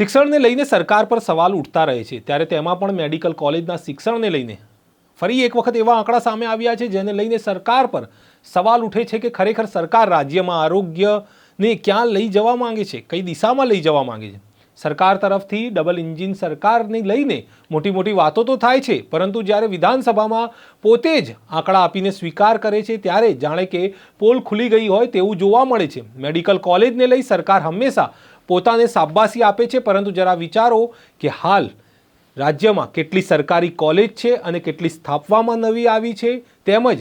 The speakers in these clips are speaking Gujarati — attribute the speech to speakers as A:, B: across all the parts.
A: શિક્ષણને લઈને સરકાર પર સવાલ ઉઠતા રહે છે. ત્યારે તેમાં પણ મેડિકલ કોલેજના શિક્ષણને લઈને ફરી એક વખત એવા આંકડા સામે આવ્યા છે, જેને લઈને સરકાર પર સવાલ ઉઠે છે કે ખરેખર સરકાર રાજ્યમાં આરોગ્યને ક્યાં લઈ જવા માંગે છે, કઈ દિશામાં લઈ જવા માંગે છે? સરકાર તરફથી ડબલ એન્જિન સરકારને લઈને મોટી મોટી વાતો તો થાય છે, પરંતુ જ્યારે વિધાનસભામાં પોતે જ આંકડા આપીને સ્વીકાર કરે છે, ત્યારે જાણે કે પોલ ખુલી ગઈ હોય તેવું જોવા મળે છે. મેડિકલ કોલેજને લઈ સરકાર હંમેશા પોતાને શાબાશી આપે છે, પરંતુ જરા વિચારો કે હાલ રાજ્યમાં કેટલી સરકારી કોલેજ છે અને કેટલી સ્થાપવામાં નવી આવી છે, તેમજ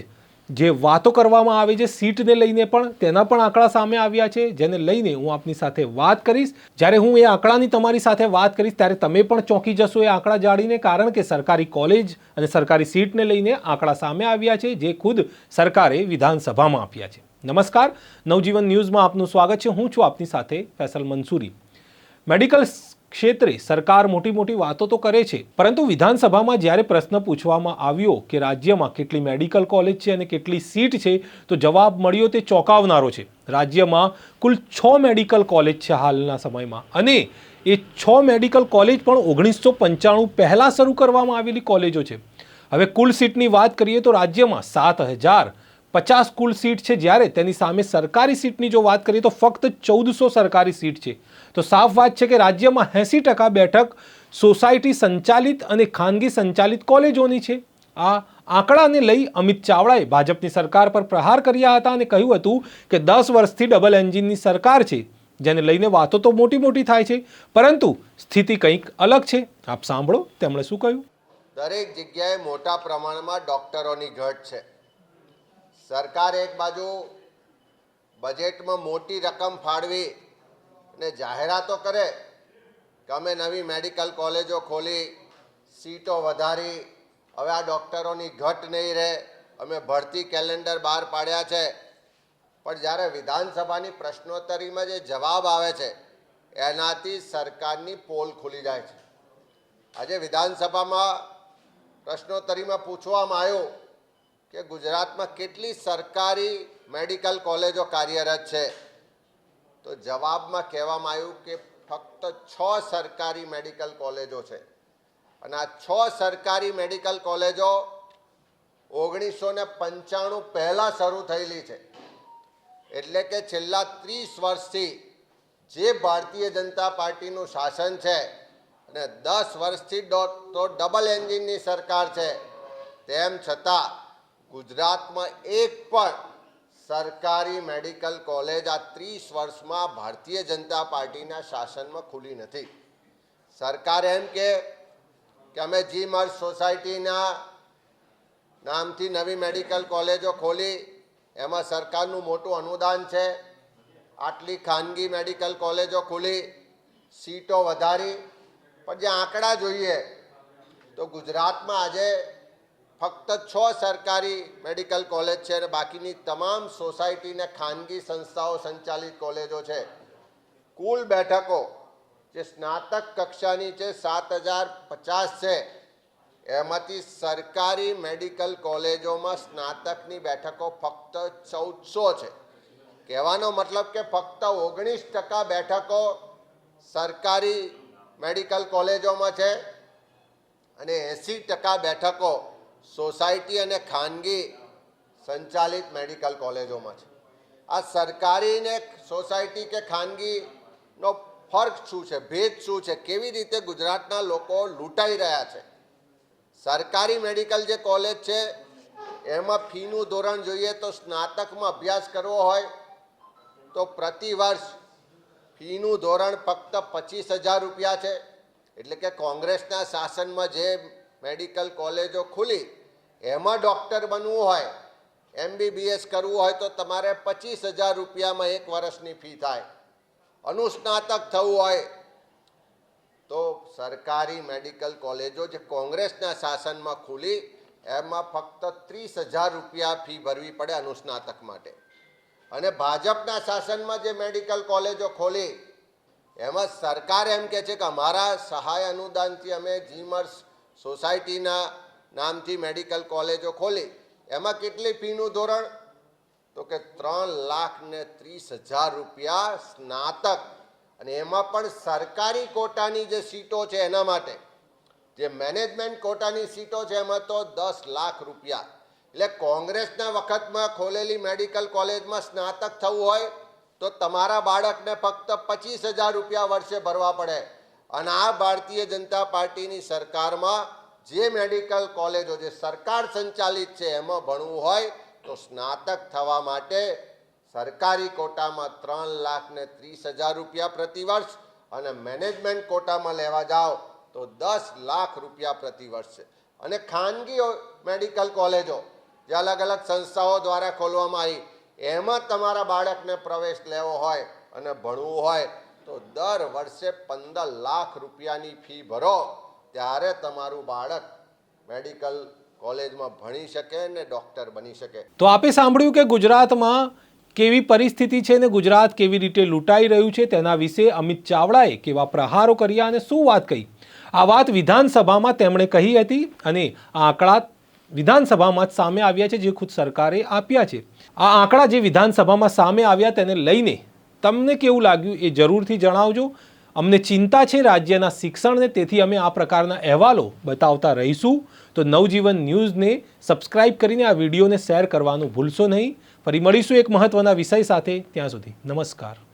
A: જે વાતો કરવામાં આવે છે, સીટને લઈને પણ તેના પણ આંકડા સામે આવ્યા છે, જેને લઈને હું આપની સાથે વાત કરીશ. જ્યારે હું એ આંકડાની તમારી સાથે વાત કરીશ, ત્યારે તમે પણ ચોંકી જશો એ આંકડા જાણીને કારણ કે સરકારી કોલેજ અને સરકારી સીટને લઈને આંકડા સામે આવ્યા છે, જે ખુદ સરકારે વિધાનસભામાં આપ્યા છે. નમસ્કાર. નવજીવન ન્યૂઝમાં આપનું સ્વાગત છે. હું છું આપની સાથે ફેસલ મંસૂરી. મેડિકલ ક્ષેત્રે સરકાર મોટી મોટી વાતો તો કરે છે, પરંતુ વિધાનસભામાં જ્યારે પ્રશ્ન પૂછવામાં આવ્યો કે રાજ્યમાં કેટલી મેડિકલ કોલેજ છે અને કેટલી સીટ છે, તો જવાબ મળ્યો તે ચોંકાવનારો છે. રાજ્યમાં કુલ છ મેડિકલ કોલેજ છે હાલના સમયમાં અને એ છ મેડિકલ કોલેજ પણ ઓગણીસો પંચાણું પહેલાં શરૂ કરવામાં આવેલી કોલેજો છે. હવે કુલ સીટની વાત કરીએ તો રાજ્યમાં સાત હજાર પચાસ કુલ સીટ છે જ્યારે તેની સામે સરકારી સીટની જો વાત કરીએ તો ફક્ત ચૌદસો સરકારી સીટ છે. તો સાફ વાત છે કે રાજ્યમાં એંસી ટકા બેઠક સોસાયટી સંચાલિત અને ખાનગી સંચાલિત કોલેજોની છે. આ આંકડાને લઈ અમિત ચાવડાએ ભાજપની સરકાર પર પ્રહાર કર્યા હતા અને કહ્યું હતું કે દસ વર્ષથી ડબલ એન્જિનની સરકાર છે. જેને લઈને વાતો તો મોટી મોટી થાય છે. પરંતુ સ્થિતિ કંઈક અલગ છે. આપ સાંભળો, તેમણે શું કહ્યું?
B: દરેક જગ્યાએ મોટા પ્રમાણમાં ડૉક્ટરોની ઘટ છે. સરકાર એક બાજુ બજેટમાં મોટી રકમ ફાળવી અને જાહેરાતો કરે કે અમે નવી મેડિકલ કોલેજો ખોલી, સીટો વધારી, હવે આ ડૉક્ટરોની ઘટ નહીં રહે, અમે ભરતી કેલેન્ડર બહાર પાડ્યા છે. પણ જ્યારે વિધાનસભાની પ્રશ્નોત્તરીમાં જે જવાબ આવે છે, એનાથી સરકારની પોલ ખુલી જાય છે. આજે વિધાનસભામાં પ્રશ્નોત્તરીમાં પૂછવામાં આવ્યું કે ગુજરાતમાં કેટલી સરકારી મેડિકલ કોલેજો કાર્યરત છે? તો જવાબમાં કહેવામાં આવ્યું કે ફક્ત છ સરકારી મેડિકલ કોલેજો છે. અને આ છ સરકારી મેડિકલ કોલેજો ઓગણીસો ને પંચાણું પહેલાં શરૂ થયેલી છે. એટલે કે છેલ્લા ત્રીસ વર્ષથી જે ભારતીય જનતા પાર્ટીનું શાસન છે અને દસ વર્ષથી તો ડબલ એન્જિનની સરકાર છે, તેમ છતાં ગુજરાતમાં એક પણ સરકારી મેડિકલ કોલેજ આ ત્રીસ વર્ષમાં ભારતીય જનતા પાર્ટીના શાસનમાં ખુલી નથી. સરકાર એમ કે અમે જી મર્જ સોસાયટીના નામથી નવી મેડિકલ કોલેજો ખોલી, એમાં સરકારનું મોટું અનુદાન છે. આટલી ખાનગી મેડિકલ કોલેજો ખોલી, સીટો વધારી, પણ જે આંકડા જોઈએ, તો ગુજરાતમાં આજે ફક્ત છ સરકારી મેડિકલ કોલેજ છે અને બાકીની તમામ સોસાયટીને ખાનગી સંસ્થાઓ સંચાલિત કોલેજો છે. કુલ બેઠકો જે સ્નાતક કક્ષાની છે સાત હજાર પચાસ છે. એમાંથી સરકારી મેડિકલ કોલેજોમાં સ્નાતકની બેઠકો ફક્ત ચૌદસો છે. કહેવાનો મતલબ કે ફક્ત ઓગણીસ ટકા બેઠકો સરકારી મેડિકલ કોલેજોમાં છે અને એંસી ટકા બેઠકો સોસાયટી અને ખાનગી સંચાલિત મેડિકલ કોલેજોમાં છે. આ સરકારી ને સોસાયટી કે ખાનગીનો ફર્ક શું છે, ભેદ શું છે, કેવી રીતે ગુજરાતના લોકો લૂંટાઈ રહ્યા છે? સરકારી મેડિકલ જે કોલેજ છે, એમાં ફીનું ધોરણ જોઈએ તો સ્નાતકમાં અભ્યાસ કરવો હોય તો પ્રતિ વર્ષ ફીનું ધોરણ ફક્ત પચીસ હજાર રૂપિયા છે. એટલે કે કોંગ્રેસના શાસનમાં જે મેડિકલ કોલેજો ખુલી એમાં ડૉક્ટર બનવું હોય એમબીબીએસ કરવું હોય તો તમારે પચીસ હજાર રૂપિયામાં એક વર્ષની ફી થાય. અનુસ્નાતક થવું હોય તો સરકારી મેડિકલ કોલેજો જે કોંગ્રેસના શાસનમાં ખુલી, એમાં ફક્ત ત્રીસ હજાર રૂપિયા ફી ભરવી પડે અનુસ્નાતક માટે. અને ભાજપના શાસનમાં જે મેડિકલ કોલેજો ખોલી, એમાં સરકાર એમ કહે છે કે અમારા સહાય અનુદાનથી અમે જીમર્સ સોસાયટીના નામથી મેડિકલ કોલેજો ખોલી. એમાં કેટલી ફીનું ધોરણ? તો કે ત્રણ લાખ ને ત્રીસ હજાર રૂપિયા સ્નાતક. અને એમાં પણ સરકારી કોટાની જે સીટો છે એના માટે. જે મેનેજમેન્ટ કોટાની સીટો છે એમાં તો દસ લાખ રૂપિયા. એટલે કોંગ્રેસના વખતમાં ખોલેલી મેડિકલ કોલેજમાં સ્નાતક થવું હોય, તો તમારા બાળકને ફક્ત પચીસ હજાર રૂપિયા વર્ષે ભરવા પડે. અને આ ભારતીય જનતા પાર્ટીની સરકારમાં જે મેડિકલ કોલેજો જે સરકાર સંચાલિત છે, એમાં ભણવું હોય તો સ્નાતક થવા માટે સરકારી કોટામાં ત્રણ લાખ ને ત્રીસ હજાર રૂપિયા પ્રતિ વર્ષ અને મેનેજમેન્ટ કોટામાં લેવા જાઓ તો દસ લાખ રૂપિયા પ્રતિ વર્ષ છે. અને ખાનગી મેડિકલ કોલેજો જે અલગ અલગ સંસ્થાઓ દ્વારા ખોલવામાં આવી, એમાં તમારા બાળકને પ્રવેશ લેવો હોય અને ભણવું હોય તો દર વર્ષે પંદર લાખ રૂપિયાની ફી ભરો. ત્યારે તમારું બાળક મેડિકલ કોલેજમાં ભણી શકે ને ડૉક્ટર બની શકે.
A: તો આપે સાંભળ્યું કે ગુજરાતમાં કેવી પરિસ્થિતિ છે ને ગુજરાત કેવી રીતે લૂંટાઈ રહ્યું છે તેના વિશે અમિત ચાવડાએ કેવા પ્રહારો કર્યા અને શું વાત કહી? આ વાત વિધાનસભામાં તેમણે કહી હતી અને આ આંકડા વિધાનસભામાં જ સામે આવ્યા છે જે ખુદ સરકારે આપ્યા છે. આ આંકડા જે વિધાનસભામાં સામે આવ્યા તેને લઈને તમને કેવું લાગ્યું એ જરૂરથી જણાવજો. અમને ચિંતા છે રાજ્યના શિક્ષણને, તેથી અમે આ પ્રકારના અહેવાલો બતાવતા રહીશું. તો નવજીવન ન્યૂઝને સબસ્ક્રાઇબ કરીને આ વિડીયોને શેર કરવાનું ભૂલશો નહીં. ફરી મળીશું એક મહત્ત્વના વિષય સાથે. ત્યાં સુધી નમસ્કાર.